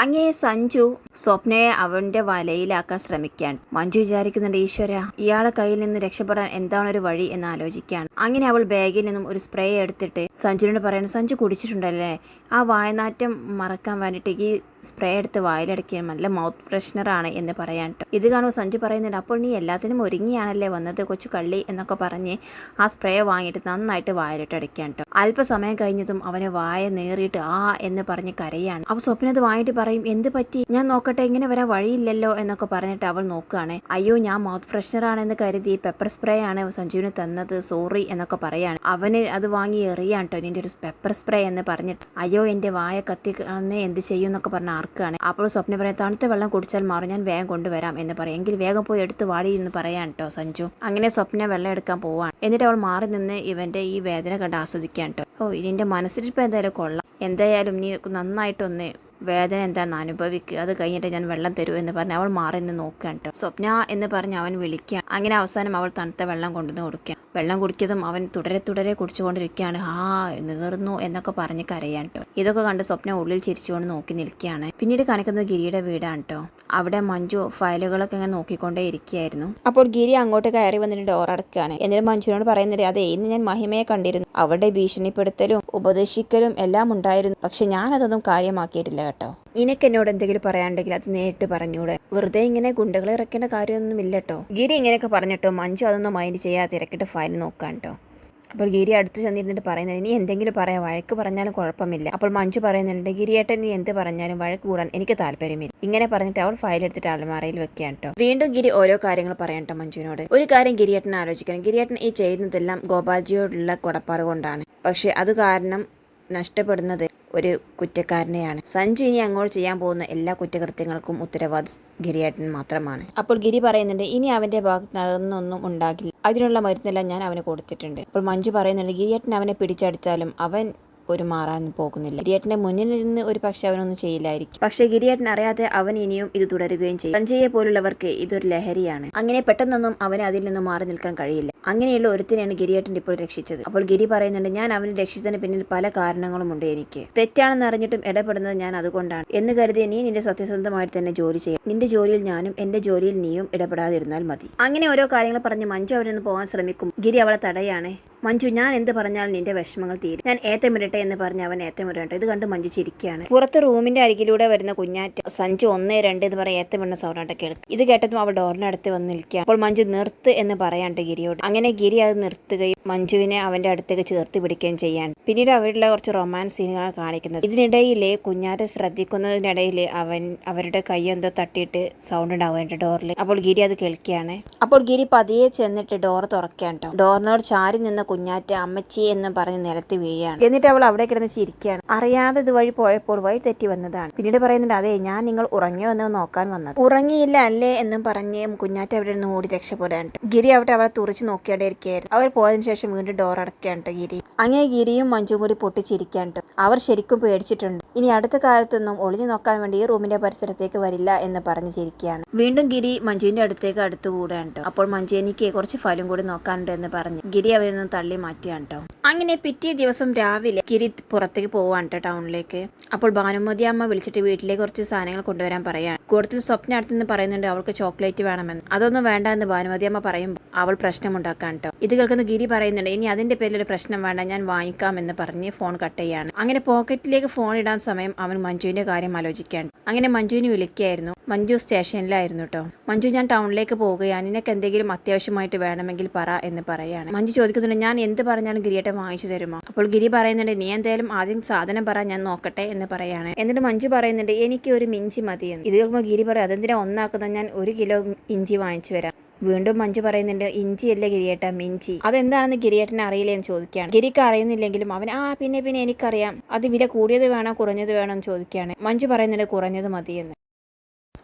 അങ്ങേ സഞ്ജു സ്വപ്നയെ അവന്റെ വലയിലാക്കാൻ ശ്രമിക്കാൻ. മഞ്ജു വിചാരിക്കുന്നുണ്ട് ഈശ്വര ഇയാളെ കയ്യിൽ നിന്ന് രക്ഷപ്പെടാൻ എന്താണ് ഒരു വഴി? എന്ന് ആലോചിക്കുകയാണ് അങ്ങനെ അവൾ ബാഗിൽ നിന്നും ഒരു സ്പ്രേ എടുത്തിട്ട് സഞ്ജുവിനോട് പറയുന്നത് സഞ്ജു കുടിച്ചിട്ടുണ്ടല്ലേ? ആ വായനാറ്റം മറക്കാൻ വേണ്ടിയിട്ട് ഈ സ്പ്രേ എടുത്ത് വായിലടക്കിയ നല്ല മൗത്ത് ഫ്രഷ്നറാണ് എന്ന് പറയാൻ കേട്ടോ ഇത് കാണുമ്പോൾ സഞ്ജു പറയുന്നുണ്ട് അപ്പോൾ നീ എല്ലാത്തിനും ഒരുങ്ങിയാണല്ലേ വന്നത്? കൊച്ചു കള്ളി എന്നൊക്കെ പറഞ്ഞ് ആ സ്പ്രേ വാങ്ങിയിട്ട് നന്നായിട്ട് വായിലിട്ട് അടിക്കാൻ കേട്ടോ അല്പസമയം കഴിഞ്ഞതും അവന് വായ നേറിയിട്ട് ആ എന്ന് പറഞ്ഞ് കരയാണ്. അപ്പോൾ സ്വപ്ന അത് വാങ്ങിയിട്ട് പറയും എന്ത് പറ്റി? ഞാൻ നോക്കട്ടെ ഇങ്ങനെ വരാൻ വഴിയില്ലല്ലോ എന്നൊക്കെ പറഞ്ഞിട്ട് അവൾ നോക്കുകയാണ് അയ്യോ ഞാൻ മൗത്ത് ഫ്രഷ്നറാണെന്ന് കരുതി പെപ്പർ സ്പ്രേ ആണ് സഞ്ജുവിന് തന്നത് സോറി എന്നൊക്കെ പറയാണ്. അവന് അത് വാങ്ങി എറിയാൻ കേട്ടോ നിന്റെ ഒരു പെപ്പർ സ്പ്രേ എന്ന് പറഞ്ഞിട്ട്. അയ്യോ എന്റെ വായ കത്തി എന്ത് ചെയ്യും എന്നൊക്കെ പറഞ്ഞ ആർക്കാണ്? അപ്പോൾ സ്വപ്ന പറയാൻ തണുത്ത വെള്ളം കുടിച്ചാൽ മാറും ഞാൻ വേഗം കൊണ്ടുവരാം എന്ന് പറയും. എങ്കിൽ വേഗം പോയി എടുത്ത് വാടി എന്ന് പറയാൻ കേട്ടോ സഞ്ജു. അങ്ങനെ സ്വപ്ന വെള്ളം എടുക്കാൻ പോവാണ്. എന്നിട്ട് അവൾ മാറി നിന്ന് ഇവന്റെ ഈ വേദന കണ്ട് ആസ്വദിക്കാൻ കേട്ടോ ഓ ഇതിന്റെ മനസ്സിലിപ്പോൾ എന്തായാലും കൊള്ളാം. എന്തായാലും നീ നന്നായിട്ടൊന്ന് വേദന എന്താണെന്ന് അനുഭവിക്കുക. അത് കഴിഞ്ഞിട്ട് ഞാൻ വെള്ളം തരൂ എന്ന് പറഞ്ഞ് അവൾ മാറി നിന്ന് നോക്കുകയാണ് കേട്ടോ. സ്വപ്ന എന്ന് പറഞ്ഞ് അവൻ വിളിക്കുക അങ്ങനെ അവസാനം അവൾ തണുത്ത വെള്ളം കൊണ്ടുവന്ന് കൊടുക്കുക വെള്ളം കുടിക്കതും അവൻ തുടരെ തുടരെ കുടിച്ചുകൊണ്ടിരിക്കുകയാണ്. ആ നീർന്നു എന്നൊക്കെ പറഞ്ഞ് കരയാൻ കേട്ടോ. ഇതൊക്കെ കണ്ട് സ്വപ്ന ഉള്ളിൽ ചിരിച്ചുകൊണ്ട് നോക്കി നിൽക്കുകയാണ്. പിന്നീട് കാണിക്കുന്നത് ഗിരിയുടെ വീടാണ് കേട്ടോ. അവിടെ മഞ്ജു ഫയലുകളൊക്കെ ഇങ്ങനെ നോക്കിക്കൊണ്ടേ ഇരിക്കുകയായിരുന്നു. അപ്പോൾ ഗിരി അങ്ങോട്ട് കയറി വന്നിട്ട് ഡോർ അടക്കുകയാണ്. എന്നിട്ട് മഞ്ജുവിനോട് പറയുന്നുണ്ട് അതെ ഇന്ന് ഞാൻ മഹിമയെ കണ്ടിരുന്നു. അവരുടെ ഭീഷണിപ്പെടുത്തലും ഉപദേശിക്കലും എല്ലാം ഉണ്ടായിരുന്നു. പക്ഷെ ഞാൻ അതൊന്നും കാര്യമാക്കിയിട്ടില്ല കേട്ടോ. നിനക്ക് എന്നോട് എന്തെങ്കിലും പറയാനുണ്ടെങ്കിൽ അത് നേരിട്ട് പറഞ്ഞൂടെ. വെറുതെ ഇങ്ങനെ ഗുണ്ടകളെ ഇറക്കേണ്ട കാര്യമൊന്നും ഇല്ല കേട്ടോ ഗിരി ഇങ്ങനെയൊക്കെ പറഞ്ഞിട്ടോ മഞ്ജു അതൊന്നും മൈൻഡ് ചെയ്യാതെ ഇറക്കിട്ട് ഫയൽ കേട്ടോ അപ്പോൾ ഗിരി അടുത്ത് ചെന്നിരുന്നിട്ട് പറയുന്നത് ഇനി എന്തെങ്കിലും പറയാം. വഴക്ക് പറഞ്ഞാലും കുഴപ്പമില്ല. അപ്പോൾ മഞ്ജു പറയുന്നുണ്ട് ഗിരിയേട്ടൻ ഇനി എന്ത് പറഞ്ഞാലും വഴക്ക് കൂടാൻ എനിക്ക് താല്പര്യമില്ല. ഇങ്ങനെ പറഞ്ഞിട്ട് അവൾ ഫയൽ എടുത്തിട്ട് അലമാറയിൽ വെക്കുകയാണ് കേട്ടോ വീണ്ടും ഗിരി ഓരോ കാര്യങ്ങൾ പറയണ്ട മഞ്ജുവിനോട്. ഒരു കാര്യം ഗിരിയേട്ടൻ ആലോചിക്കണം. ഗിരിയേട്ടൻ ഈ ചെയ്യുന്നതെല്ലാം ഗോപാൽജിയോടുള്ള കുടപ്പാട് കൊണ്ടാണ്. പക്ഷെ അത് കാരണം നഷ്ടപ്പെടുന്നത് ഒരു കുറ്റക്കാരനെയാണ്. സഞ്ജു ഇനി അങ്ങോട്ട് ചെയ്യാൻ പോകുന്ന എല്ലാ കുറ്റകൃത്യങ്ങൾക്കും ഉത്തരവാദി ഗിരിയേട്ടൻ മാത്രമാണ്. അപ്പോൾ ഗിരി പറയുന്നുണ്ട് ഇനി അവന്റെ ഭാഗത്ത് നടന്നൊന്നും ഉണ്ടാകില്ല. അതിനുള്ള മരുന്നെല്ലാം ഞാൻ അവന് കൊടുത്തിട്ടുണ്ട്. അപ്പോൾ മഞ്ജു പറയുന്നുണ്ട് ഗിരിയേട്ടൻ അവനെ പിടിച്ചടിച്ചാലും അവൻ ഒരു മാറാൻ പോകുന്നില്ല. ഗിരിയേട്ടന്റെ മുന്നിൽ നിന്ന് ഒരു പക്ഷെ അവനൊന്നും ചെയ്യില്ലായിരിക്കും. പക്ഷെ ഗിരിയേട്ടൻ അറിയാതെ അവൻ ഇനിയും ഇത് തുടരുകയും ചെയ്യും. സഞ്ജയെ പോലുള്ളവർക്ക് ഇതൊരു ലഹരിയാണ്. അങ്ങനെ പെട്ടെന്നൊന്നും അവന് അതിൽ നിന്നും മാറി നിൽക്കാൻ കഴിയില്ല. അങ്ങനെയുള്ള ഒരുത്തിനെയാണ് ഗിരിയേട്ടൻ ഇപ്പോൾ രക്ഷിച്ചത്. അപ്പോൾ ഗിരി പറയുന്നുണ്ട് ഞാൻ അവനെ രക്ഷിച്ചതിന് പിന്നിൽ പല കാരണങ്ങളും ഉണ്ട് എനിക്ക്. തെറ്റാണെന്ന് അറിഞ്ഞിട്ടും ഇടപെടുന്നത് ഞാൻ അതുകൊണ്ടാണ്. എന്ന് കരുതി നീ നിന്റെ സത്യസന്ധമായിട്ട് തന്നെ ജോലി ചെയ്യാം. നിന്റെ ജോലിയിൽ ഞാനും എന്റെ ജോലിയിൽ നീയും ഇടപെടാതിരുന്നാൽ മതി. അങ്ങനെ ഓരോ കാര്യങ്ങൾ പറഞ്ഞ് മഞ്ജു നിന്ന് പോകാൻ ശ്രമിക്കും. ഗിരി അവളെ തടയാണ്. മഞ്ജു ഞാൻ എന്ത് പറഞ്ഞാലും നിന്റെ വിഷമങ്ങൾ തീരും. ഞാൻ ഏത്തമിരട്ടെ എന്ന് പറഞ്ഞ് അവൻ ഏത്തമിരട്ടെ ഇത് കണ്ട് മഞ്ജു ചിരിക്കുകയാണ്. പുറത്ത് റൂമിന്റെ അരികിലൂടെ വരുന്ന കുഞ്ഞാറ്റ സഞ്ജു ഒന്ന് രണ്ട് എന്ന് പറഞ്ഞ ഏത്തമിണ്ണ സൗണ്ടാട്ട കേൾക്കും. ഇത് കേട്ടതും അവൾ ഡോറിനടുത്ത് വന്ന് നിൽക്കുക അപ്പോൾ മഞ്ജു നിർത്ത് എന്ന് പറയാണ്ട് ഗിരിയോട്. അങ്ങനെ ഗിരി അത് നിർത്തുകയും മഞ്ജുവിനെ അവന്റെ അടുത്തേക്ക് ചേർത്ത് പിടിക്കുകയും ചെയ്യാൻ പിന്നീട് അവരുടെ കുറച്ച് റൊമാൻസ് സീനുകളാണ് കാണിക്കുന്നത്. ഇതിനിടയിൽ കുഞ്ഞാറ്റ ശ്രദ്ധിക്കുന്നതിനിടയിൽ അവൻ അവരുടെ കൈ എന്തോ തട്ടിയിട്ട് സൗണ്ട് ഉണ്ടാവും അവന്റെ ഡോറിൽ അപ്പോൾ ഗിരി അത് കേൾക്കുകയാണ്. അപ്പോൾ ഗിരി പതിയെ ചെന്നിട്ട് ഡോർ തുറക്കാൻ കേട്ടോ ഡോറിനോട് ചാരി നിന്ന കുഞ്ഞാറ്റ് അമ്മച്ചി എന്ന് പറഞ്ഞ് നിലത്ത് വീഴുകയാണ്. എന്നിട്ട് അവൾ അവിടെ കിടന്ന് ചിരിക്കുകയാണ്. അറിയാതെ ഇതുവഴി പോയപ്പോൾ വഴി തെറ്റി വന്നതാണ്. പിന്നീട് പറയുന്നുണ്ട് അതെ ഞാൻ നിങ്ങൾ ഉറങ്ങിയോ എന്ന് നോക്കാൻ വന്നത്. ഉറങ്ങിയില്ല അല്ലേ? എന്നും പറഞ്ഞ് കുഞ്ഞാറ്റ അവിടെ നിന്ന് ഓടി രക്ഷപ്പെടാൻ ട്ടോ. ഗിരി അവിടെ അവളെ തുറച്ച് നോക്കിയാടെ ഇരിക്കുകയായിരുന്നു. അവർ പോയതിനു ശേഷം വീണ്ടും ഡോർ അടയ്ക്കാൻ ട്ടോ ഗിരി. അങ്ങനെ ഗിരിയും മഞ്ജും കൂടി പൊട്ടിച്ചിരിക്കാൻ ട്ടോ. അവർ ശരിക്കും പേടിച്ചിട്ടുണ്ട്. ഇനി അടുത്ത കാലത്തൊന്നും ഒളിഞ്ഞു നോക്കാൻ വേണ്ടി ഈ റൂമിന്റെ പരിസരത്തേക്ക് വരില്ല എന്ന് പറഞ്ഞ് ചിരിക്കുകയാണ്. വീണ്ടും ഗിരി മഞ്ജുവിന്റെ അടുത്തേക്ക് അടുത്ത് കൂടാൻ ട്ടോ. അപ്പോൾ മഞ്ജു എനിക്ക് കുറച്ച് ഫലം കൂടി നോക്കാനുണ്ട് എന്ന് പറഞ്ഞ് ഗിരി അവരിൽ നിന്ന് തള്ളി മാറ്റിയാണ് കേട്ടോ അങ്ങനെ പിറ്റേ ദിവസം രാവിലെ കിരിത് പുറത്തേക്ക് പോവാണ് കേട്ടോ ടൗണിലേക്ക്. അപ്പോൾ ഭാനുമതി അമ്മ വിളിച്ചിട്ട് വീട്ടിലേക്ക് കുറച്ച് സാധനങ്ങൾ കൊണ്ടുവരാൻ പറയാണ് കൂടുതൽ സ്വപ്ന അടുത്തുനിന്ന് പറയുന്നുണ്ട് അവൾക്ക് ചോക്ലേറ്റ് വേണമെന്ന്. അതൊന്നും വേണ്ട എന്ന് ഭാനുമതി അമ്മ പറയുമ്പോൾ അവൾ പ്രശ്നമുണ്ടാക്കാൻ കേട്ടോ ഇത് കേൾക്കുന്ന ഗിരി പറയുന്നുണ്ട് ഇനി അതിന്റെ പേരിൽ ഒരു പ്രശ്നം വേണ്ട ഞാൻ വാങ്ങിക്കാം എന്ന് പറഞ്ഞ് ഫോൺ കട്ട് ചെയ്യാണ്. അങ്ങനെ പോക്കറ്റിലേക്ക് ഫോൺ ഇടാൻ സമയം അവൻ മഞ്ജുവിന്റെ കാര്യം ആലോചിക്കാൻ അങ്ങനെ മഞ്ജുവിനെ വിളിക്കായിരുന്നു. മഞ്ജു സ്റ്റേഷനിലായിരുന്നു കേട്ടോ മഞ്ജു ഞാൻ ടൗണിലേക്ക് പോവുകയാണ് നിനക്ക് എന്തെങ്കിലും അത്യാവശ്യമായിട്ട് വേണമെങ്കിൽ പറ എന്ന് പറയാണ്. മഞ്ജു ചോദിക്കുന്നുണ്ട് ഞാൻ എന്ത് പറഞ്ഞാലും ഗിരിയേട്ടൻ വാങ്ങിച്ചു തരുമോ? അപ്പോൾ ഗിരി പറയുന്നുണ്ട് നീ എന്തായാലും ആദ്യം സാധനം പറ ഞാൻ നോക്കട്ടെ എന്ന് പറയാണ്. എന്നിട്ട് മഞ്ജു പറയുന്നുണ്ട് എനിക്ക് ഒരു മിഞ്ചി മതിയെന്ന് ഇത് കേൾക്കുമ്പോൾ ഗിരി പറയും അതെന്തിനാ ഒന്നാക്കുന്ന? ഞാൻ ഒരു കിലോ ഇഞ്ചി വാങ്ങിച്ചു വരാം വീണ്ടും മഞ്ജു പറയുന്നുണ്ട് ഇഞ്ചി അല്ല ഗിരിയേട്ട മിഞ്ചി. അതെന്താണെന്ന് ഗിരിയേട്ടനെ അറിയില്ല എന്ന് ചോദിക്കുകയാണ്. ഗിരിക്ക് അറിയുന്നില്ലെങ്കിലും അവൻ ആ പിന്നെ പിന്നെ എനിക്കറിയാം. അത് വില കൂടിയത് വേണോ കുറഞ്ഞത് വേണോ എന്ന് ചോദിക്കുകയാണ്. മഞ്ജു പറയുന്നുണ്ട് കുറഞ്ഞത് മതിയെന്ന്.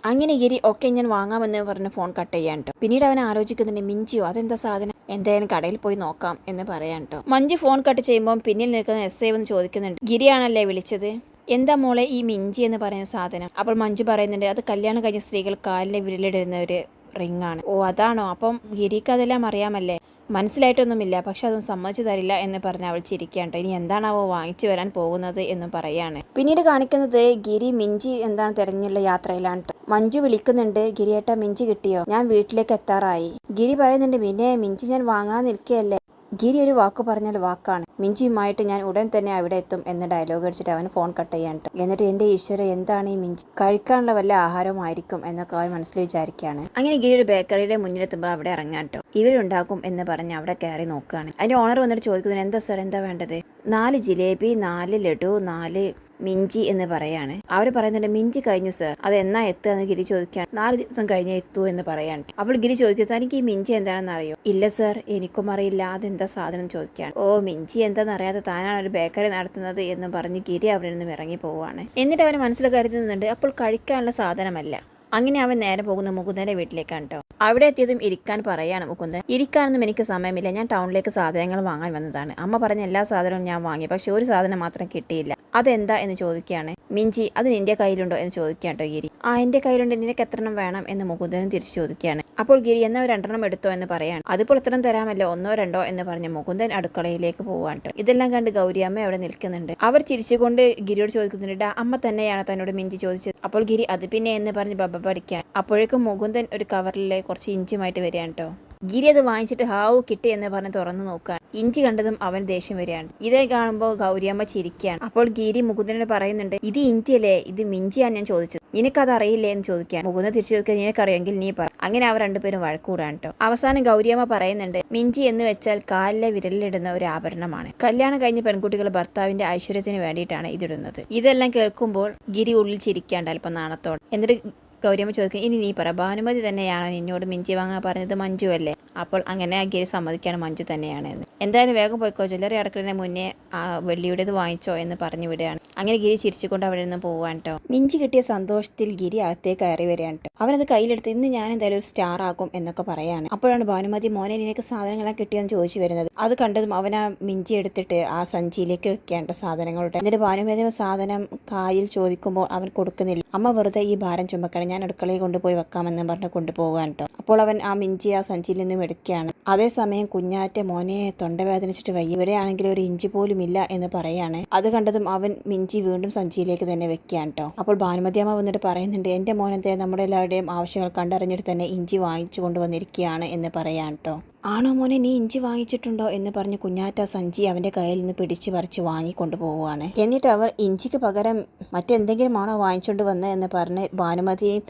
അങ്ങനെ ഗിരി ഒക്കെ ഞാൻ വാങ്ങാമെന്ന് പറഞ്ഞ് ഫോൺ കട്ട് ചെയ്യാൻ കേട്ടോ പിന്നീട് അവൻ ആലോചിക്കുന്നുണ്ട് മിഞ്ചിയോ അതെന്താ സാധനം? എന്തായാലും കടയിൽ പോയി നോക്കാം എന്ന് പറയാൻ കേട്ടോ മഞ്ജു ഫോൺ കട്ട് ചെയ്യുമ്പോൾ പിന്നിൽ നിൽക്കുന്ന എസ് ഐ വന്ന് ചോദിക്കുന്നുണ്ട് ഗിരിയാണല്ലേ വിളിച്ചത്? എന്താ മോളെ ഈ മിഞ്ചി എന്ന് പറയുന്ന സാധനം? അപ്പോൾ മഞ്ജു പറയുന്നുണ്ട് അത് കല്യാണം കഴിഞ്ഞ സ്ത്രീകൾ കാലിലെ വിരലിടുന്ന ഒരു റിംഗ് ആണ് ഓ അതാണോ? അപ്പം ഗിരിക്ക് അതെല്ലാം അറിയാമല്ലേ? മനസ്സിലായിട്ടൊന്നുമില്ല. പക്ഷെ അതൊന്നും സമ്മതിച്ചു തരില്ല എന്ന് പറഞ്ഞ് അവൾ ചിരിക്കാണ്ടോ ഇനി എന്താണാവോ വാങ്ങിച്ചു വരാൻ പോകുന്നത് എന്ന് പറയാണ്. പിന്നീട് കാണിക്കുന്നത് ഗിരി മിഞ്ചി എന്താണ് തിരഞ്ഞുള്ള യാത്രയിലാണ്. മഞ്ജു വിളിക്കുന്നുണ്ട് ഗിരിയേട്ട മിഞ്ചി കിട്ടിയോ? ഞാൻ വീട്ടിലേക്ക് എത്താറായി. ഗിരി പറയുന്നുണ്ട് പിന്നെ മിഞ്ചി ഞാൻ വാങ്ങാൻ നിൽക്കുകയല്ലേ? ഗിരി ഒരു വാക്ക് പറഞ്ഞാൽ വാക്കാണ്. മിഞ്ചിയുമായിട്ട് ഞാൻ ഉടൻ തന്നെ അവിടെ എത്തും എന്ന് ഡയലോഗ് അടിച്ചിട്ട് അവൻ ഫോൺ കട്ട് ചെയ്യാണ്ട് എന്നിട്ട് എന്റെ ഈശ്വര എന്താണ് ഈ മിഞ്ചി? കഴിക്കാനുള്ള വല്ല ആഹാരമായിരിക്കും എന്നൊക്കെ അവൻ മനസ്സിൽ വിചാരിക്കുകയാണ്. അങ്ങനെ ഗിരി ഒരു ബേക്കറിയുടെ മുന്നിലെത്തുമ്പോൾ അവിടെ ഇറങ്ങാട്ടോ ഇവരുണ്ടാക്കും എന്ന് പറഞ്ഞ് അവിടെ കയറി നോക്കുകയാണ്. അതിന്റെ ഓണർ വന്നിട്ട് ചോദിക്കുന്നു എന്താ സാർ എന്താ വേണ്ടത്? നാല് ജിലേബി നാല് ലഡു നാല് മിഞ്ചി എന്ന് പറയാണ്. അവർ പറയുന്നുണ്ട് മിഞ്ചി കഴിഞ്ഞു സർ അത് എന്നാ എത്തുക എന്ന് ഗിരി ചോദിക്കാൻ നാല് ദിവസം കഴിഞ്ഞേ എത്തൂ എന്ന് പറയാണ്. അപ്പോൾ ഗിരി ചോദിക്കും തനിക്ക് ഈ മിഞ്ചി എന്താണെന്ന് അറിയോ ഇല്ല സർ എനിക്കും അറിയില്ല. അതെന്താ സാധനം? ചോദിക്കാൻ. ഓ മിഞ്ചി എന്താണെന്ന് അറിയാതെ താനാണ് ഒരു ബേക്കറി നടത്തുന്നത് എന്ന് പറഞ്ഞ് ഗിരി അവിടെ നിന്നും ഇറങ്ങി പോവുകയാണ്. എന്നിട്ട് അവൻ മനസ്സിൽ കരുതുന്നുണ്ട് അപ്പോൾ കഴിക്കാനുള്ള സാധനമല്ല. അങ്ങനെ അവൻ നേരെ പോകുന്ന മുകുന്ദന്റെ വീട്ടിലേക്കാണ് കേട്ടോ അവിടെ എത്തിയതും ഇരിക്കാൻ പറയാണ് മുകുന്ദൻ. ഇരിക്കാനൊന്നും എനിക്ക് സമയമില്ല. ഞാൻ ടൗണിലേക്ക് സാധനങ്ങൾ വാങ്ങാൻ വന്നതാണ്. അമ്മ പറഞ്ഞ എല്ലാ സാധനവും ഞാൻ വാങ്ങി. പക്ഷെ ഒരു സാധനം മാത്രം കിട്ടിയില്ല. അതെന്താ എന്ന് ചോദിക്കുകയാണ്. മിഞ്ചി അത് നിന്റെ കയ്യിലുണ്ടോ എന്ന് ചോദിക്കുകയാണ് കേട്ടോ ഗിരി. ആ എന്റെ കയ്യിലുണ്ട്. നിനക്ക് എത്രണ്ണം വേണം എന്ന് മുകുന്ദനും തിരിച്ചു ചോദിക്കുകയാണ്. അപ്പോൾ ഗിരി എന്ന രണ്ടെണ്ണം എടുത്തോ എന്ന് പറയാണ്. അതിപ്പോൾ ഉത്തരം തരാമല്ലോ ഒന്നോ രണ്ടോ എന്ന് പറഞ്ഞ് മുകുന്ദൻ അടുക്കളയിലേക്ക് പോവാണ്ട് ഇതെല്ലാം കണ്ട് ഗൗരിയമ്മ അവിടെ നിൽക്കുന്നുണ്ട്. അവർ ചിരിച്ചുകൊണ്ട് ഗിരിയോട് ചോദിക്കുന്നുണ്ട് അമ്മ തന്നെയാണ് തന്നോട് മിഞ്ചി ചോദിച്ചത്. അപ്പോൾ ഗിരി അത് പിന്നെ എന്ന് പറഞ്ഞ് ബബ പഠിക്കാൻ. അപ്പോഴേക്കും മുകുന്ദൻ ഒരു കവറിലെ കുറച്ച് ഇഞ്ചുമായിട്ട് വരികയാണ് കേട്ടോ ഗിരി അത് വാങ്ങിച്ചിട്ട് ഹാവു കിട്ടി എന്ന് പറഞ്ഞ് തുറന്നു നോക്കാൻ ഇഞ്ചി കണ്ടതും അവൻ ദേഷ്യം വരികയാണ്. ഇതേ കാണുമ്പോൾ ഗൗരിയമ്മ ചിരിക്കുകയാണ്. അപ്പോൾ ഗിരി മുകുന്ദനോട് പറയുന്നുണ്ട് ഇത് ഇഞ്ചിയല്ലേ? ഇത് മിഞ്ചിയാണ് ഞാൻ ചോദിച്ചത്. നിനക്കത് അറിയില്ലേ? എന്ന് ചോദിക്കാൻ മുകുന്ദൻ തിരിച്ചു ചോദിക്കാൻ നിനക്കറിയെങ്കിൽ നീ പറ. അങ്ങനെ അവർ രണ്ടുപേരും വഴക്കൂടാണ് കേട്ടോ. അവസാനം ഗൗരിയമ്മ പറയുന്നുണ്ട് മിഞ്ചി എന്ന് വെച്ചാൽ കാലിലെ വിരലിലിടുന്ന ഒരു ആഭരണമാണ്. കല്യാണം കഴിഞ്ഞ പെൺകുട്ടികൾ ഭർത്താവിന്റെ ഐശ്വര്യത്തിന് വേണ്ടിയിട്ടാണ് ഇതിടുന്നത്. ഇതെല്ലാം കേൾക്കുമ്പോൾ ഗിരി ഉള്ളിൽ ചിരിക്കാണ്ട് അല്പം നാണത്തോടെ എന്നിട്ട് ഗൗരിയമ്മ ചോദിക്കും ഇനി നീ പറ ഭാനുമതി തന്നെയാണോ നിന്നോട് മിഞ്ചി വാങ്ങാൻ പറഞ്ഞത് മഞ്ജു അല്ലേ? അപ്പോൾ അങ്ങനെ ആ ഗിരി സമ്മതിക്കാണ് മഞ്ജു തന്നെയാണ് എന്ന് എന്തായാലും വേഗം പോയിക്കോ ചില്ലറ അടക്കുന്നതിന് മുന്നേ ആ വെള്ളിയുടേത് വാങ്ങിച്ചോ എന്ന് പറഞ്ഞു വിടുകയാണ്. അങ്ങനെ ഗിരി ചിരിച്ചുകൊണ്ട് അവിടെ നിന്ന് പോവാൻ കേട്ടോ മിഞ്ചി കിട്ടിയ സന്തോഷത്തിൽ ഗിരി അകത്തേക്ക് കയറി വരികയാണ് കേട്ടോ അവനത് കയ്യിലെടുത്ത് ഇന്ന് ഞാൻ എന്തായാലും ഒരു സ്റ്റാർ ആക്കും എന്നൊക്കെ പറയാണ്. അപ്പോഴാണ് ഭാനുമതി മോനെ നിനക്ക് സാധനങ്ങളെല്ലാം കിട്ടിയെന്ന് ചോദിച്ചു വരുന്നത്. അത് കണ്ടതും അവൻ ആ മിഞ്ചി എടുത്തിട്ട് ആ സഞ്ചിയിലേക്ക് വെക്കേണ്ട സാധനങ്ങളുടെ. എന്നിട്ട് ഭാനുമതി സാധനം കായിൽ ചോദിക്കുമ്പോൾ അവൻ കൊടുക്കുന്നില്ല. അമ്മ വെറുതെ ഈ ഭാരം ചുമക്കണം ഞാൻ അടുക്കളയിൽ കൊണ്ടുപോയി വെക്കാമെന്ന് പറഞ്ഞ് കൊണ്ടുപോകാൻ കേട്ടോ അപ്പോൾ അവൻ ആ മിഞ്ചി ആ സഞ്ചിയിൽ നിന്നും എടുക്കുകയാണ്. അതേസമയം കുഞ്ഞാറ്റ മോനെ തൊണ്ടവേദനിച്ചിട്ട് വയ്യ. ഇവിടെയാണെങ്കിൽ ഒരു ഇഞ്ചി പോലും ഇല്ല എന്ന് പറയാണ്. അത് കണ്ടതും അവൻ മിഞ്ചി വീണ്ടും സഞ്ചിയിലേക്ക് തന്നെ വെക്കുകയാണ് കേട്ടോ അപ്പോൾ ഭാനുമതി അമ്മ വന്നിട്ട് പറയുന്നുണ്ട് എന്റെ മോനത്തെ നമ്മുടെ എല്ലാവരുടെയും ആവശ്യങ്ങൾ കണ്ടറിഞ്ഞിട്ട് തന്നെ ഇഞ്ചി വാങ്ങിച്ചു കൊണ്ടുവന്നിരിക്കുകയാണ് എന്ന് പറയാൻ കേട്ടോ ആണോ മോനെ നീ ഇഞ്ചി വാങ്ങിച്ചിട്ടുണ്ടോ എന്ന് പറഞ്ഞ് കുഞ്ഞാറ്റ സഞ്ചി അവന്റെ കയ്യിൽ നിന്ന് പിടിച്ച് പറിച്ച് വാങ്ങിക്കൊണ്ടു പോവുകയാണ്. എന്നിട്ട് അവർ ഇഞ്ചിക്ക് പകരം മറ്റെന്തെങ്കിലും ആണോ വാങ്ങിച്ചുകൊണ്ട് വന്നത് എന്ന് പറഞ്ഞ് ഭാനുമതിയും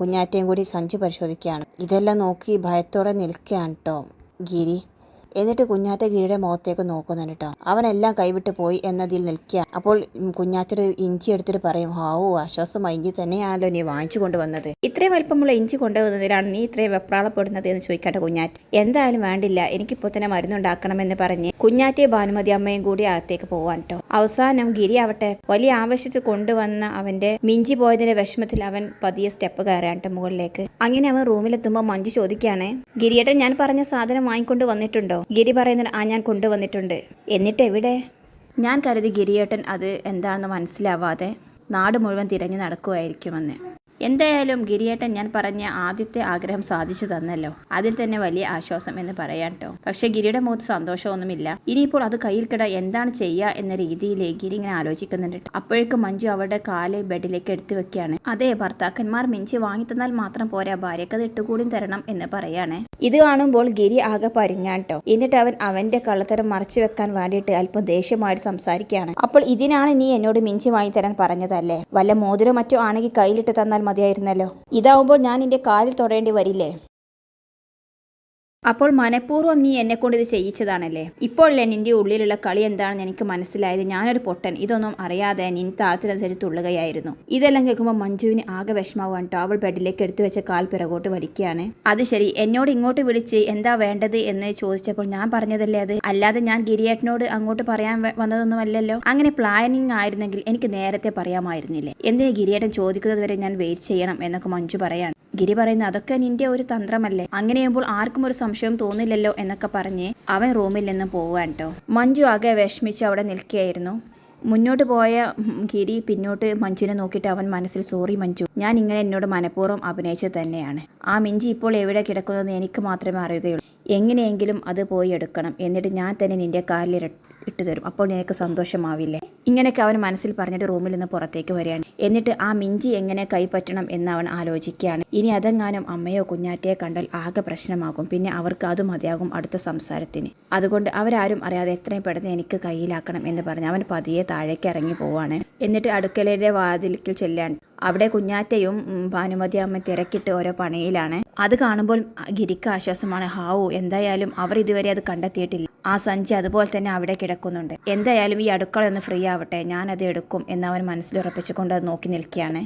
കുഞ്ഞാറ്റയും കൂടി സഞ്ചി പരിശോധിക്കുകയാണ്. ഇതെല്ലാം നോക്കി ഭയത്തോടെ നിൽക്കുകയാണ് കേട്ടോ ഗിരി. എന്നിട്ട് കുഞ്ഞാറ്റ ഗിരിയുടെ മുഖത്തേക്ക് നോക്കുന്നുണ്ട് കേട്ടോ അവനെല്ലാം കൈവിട്ട് പോയി എന്നതിൽ നിൽക്കുക അപ്പോൾ കുഞ്ഞാറ്റ കുഞ്ഞാറ്റൊരു ഇഞ്ചി എടുത്തിട്ട് പറയും ഹാവു ആശ്വാസമായി. ഇഞ്ചി തന്നെയാണല്ലോ നീ വാങ്ങിച്ചു കൊണ്ടുവന്നത്. ഇത്രയും വലിപ്പമുള്ള ഇഞ്ചി കൊണ്ടുവന്നതിലാണ് നീ ഇത്രയും വെപ്രാളപ്പെടുന്നത് എന്ന് ചോദിക്കട്ടെ കുഞ്ഞാറ്റ്. എന്തായാലും വേണ്ടില്ല. എനിക്കിപ്പോൾ തന്നെ മരുന്നുണ്ടാക്കണമെന്ന് പറഞ്ഞ് കുഞ്ഞാറ്റയെ ഭാനുമതി അമ്മയും കൂടി അകത്തേക്ക് പോവാൻ കേട്ടോ അവസാനം ഗിരി ആവട്ടെ വലിയ ആവശ്യത്തിൽ കൊണ്ടുവന്ന അവന്റെ മിഞ്ചി പോയതിന്റെ വിഷമത്തിൽ അവൻ പതിയെ സ്റ്റെപ്പ് കയറാൻ മുകളിലേക്ക്. അങ്ങനെ അവൻ റൂമിലെത്തുമ്പോൾ മഞ്ജു ചോദിക്കുകയാണ് ഗിരിയേട്ടൻ ഞാൻ പറഞ്ഞ സാധനം വാങ്ങിക്കൊണ്ട് വന്നിട്ടുണ്ടോ? ഗിരി പറയുന്നത് ആ ഞാൻ കൊണ്ടുവന്നിട്ടുണ്ട്. എന്നിട്ട് എവിടെ? ഞാൻ കരുതി ഗിരിയേട്ടൻ അത് എന്താണെന്ന് മനസ്സിലാവാതെ നാട് മുഴുവൻ തിരഞ്ഞു നടക്കുമായിരിക്കുമെന്ന് എന്തായാലും ഗിരിയേട്ടൻ ഞാൻ പറഞ്ഞ ആദ്യത്തെ ആഗ്രഹം സാധിച്ചു തന്നല്ലോ. അതിൽ തന്നെ വലിയ ആശ്വാസം എന്ന് പറയാം കേട്ടോ പക്ഷെ ഗിരിയുടെ മുഖത്ത് സന്തോഷമൊന്നുമില്ല. ഇനിയിപ്പോൾ അത് കയ്യിൽ കിട എന്താണ് ചെയ്യുക എന്ന രീതിയിൽ ഗിരി ഇങ്ങനെ ആലോചിക്കുന്നുണ്ട്. അപ്പോഴേക്കും മഞ്ജു അവരുടെ കാൽ ബെഡിലേക്ക് എടുത്തു വെക്കുകയാണ്. അതെ ഭർത്താക്കന്മാർ മിഞ്ചി വാങ്ങി തന്നാൽ മാത്രം പോരാ ഭാര്യക്ക് ഇട്ടുകൂടി തരണം എന്ന് പറയാണ്. ഇത് കാണുമ്പോൾ ഗിരി ആകെ പരിങ്ങാട്ടോ എന്നിട്ട് അവൻ അവന്റെ കള്ളത്തരം മറച്ചു വെക്കാൻ വേണ്ടിയിട്ട് അല്പം ദേഷ്യമായിട്ട് സംസാരിക്കുകയാണ്. അപ്പോൾ ഇതിനാണ് നീ എന്നോട് മിഞ്ചി വാങ്ങി തരാൻ പറഞ്ഞതല്ലേ? വല്ല മോതിരോ മറ്റോ ആണെങ്കിൽ കയ്യിലിട്ട് തന്നാൽ മതിയായിരുന്നല്ലോ. ഇതാവുമ്പോൾ ഞാൻ എന്റെ കാലിൽ തൊടേണ്ടി വരില്ലേ? അപ്പോൾ മനഃപൂർവം നീ എന്നെ കൊണ്ട് ഇത് ചെയ്യിച്ചതാണല്ലേ? ഇപ്പോഴല്ലേ നിന്റെ ഉള്ളിലുള്ള കളി എന്താണെന്ന് എനിക്ക് മനസ്സിലായത്? ഞാനൊരു പൊട്ടൻ. ഇതൊന്നും അറിയാതെ നിൻ താളത്തിനനുസരിച്ച് തുള്ളുകയായിരുന്നു. ഇതെല്ലാം കേൾക്കുമ്പോൾ മഞ്ജുവിന് ആകെ വിഷമാവാൻ ടോവൾ ബെഡിലേക്ക് എടുത്തു വെച്ച കാൽ പിറകോട്ട് വലിക്കുകയാണ്. അത് ശരി. എന്നോട് ഇങ്ങോട്ട് വിളിച്ച് എന്താ വേണ്ടത് എന്ന് ചോദിച്ചപ്പോൾ ഞാൻ പറഞ്ഞതല്ലേ അത്? അല്ലാതെ ഞാൻ ഗിരിയേട്ടനോട് അങ്ങോട്ട് പറയാൻ വന്നതൊന്നും വന്നതൊന്നുമല്ലല്ലോ. അങ്ങനെ പ്ലാനിങ് ആയിരുന്നെങ്കിൽ എനിക്ക് നേരത്തെ പറയാമായിരുന്നില്ലേ? എന്തിന് ഗിരിയേട്ടൻ ചോദിക്കുന്നത് വരെ ഞാൻ വെയിറ്റ് ചെയ്യണം എന്നൊക്കെ മഞ്ജു പറയാണ്. ഗിരി പറയുന്നു അതൊക്കെ നിന്റെ ഒരു തന്ത്രമല്ലേ? അങ്ങനെയാകുമ്പോൾ ആർക്കും ഒരു സംശയം തോന്നില്ലല്ലോ എന്നൊക്കെ പറഞ്ഞ് അവൻ റൂമിൽ നിന്ന് പോവാൻ കേട്ടോ മഞ്ജു ആകെ വിഷമിച്ച് അവിടെ നിൽക്കുകയായിരുന്നു. മുന്നോട്ട് പോയ ഗിരി പിന്നോട്ട് മഞ്ജുവിനെ നോക്കിയിട്ട് അവൻ മനസ്സിൽ സോറി മഞ്ജു ഞാൻ ഇങ്ങനെ എന്നോട് മനഃപൂർവം അഭിനയിച്ചത് തന്നെയാണ്. ആ മിഞ്ചി ഇപ്പോൾ എവിടെ കിടക്കുന്നതെന്ന് എനിക്ക് മാത്രമേ അറിയുകയുള്ളൂ. എങ്ങനെയെങ്കിലും അത് പോയി എടുക്കണം. എന്നിട്ട് ഞാൻ തന്നെ നിന്റെ കാലിൽ ഇട്ട് തരും അപ്പോൾ നിനക്ക് സന്തോഷമാവില്ലേ? ഇങ്ങനെയൊക്കെ അവൻ മനസ്സിൽ പറഞ്ഞിട്ട് റൂമിൽ നിന്ന് പുറത്തേക്ക് വരികയാണ്. എന്നിട്ട് ആ മിഞ്ചി എങ്ങനെ കൈപ്പറ്റണം എന്ന് അവൻ ആലോചിക്കുകയാണ്. ഇനി അതെങ്ങാനും അമ്മയോ കുഞ്ഞാറ്റയോ കണ്ടാൽ ആകെ പ്രശ്നമാകും. പിന്നെ അവർക്ക് അത് മതിയാകും അടുത്ത സംസാരത്തിന്. അതുകൊണ്ട് അവരാരും അറിയാതെ എത്രയും പെട്ടെന്ന് എനിക്ക് കയ്യിലാക്കണം എന്ന് പറഞ്ഞ് അവൻ പതിയെ താഴേക്ക് ഇറങ്ങി പോവാണ്. എന്നിട്ട് അടുക്കളയുടെ വാതിലിൽ ചെല്ലാൻ അവിടെ കുഞ്ഞാറ്റയും ഭാനുമതി അമ്മ തിരക്കിട്ട് ഓരോ പണിയിലാണ്. അത് കാണുമ്പോൾ ഗിരിക്ക് ആശ്വാസമാണ്. ഹാവു എന്തായാലും അവർ ഇതുവരെ അത് കണ്ടെത്തിയിട്ടില്ല. ആ സഞ്ചി അതുപോലെ തന്നെ അവിടെ കിടക്കുന്നുണ്ട്. എന്തായാലും ഈ അടുക്കള ഒന്ന് ഫ്രീ ആവട്ടെ. ഞാനത് എടുക്കും എന്ന് അവൻ മനസ്സിലുറപ്പിച്ചുകൊണ്ട് അത് നോക്കി നിൽക്കുകയാണ്.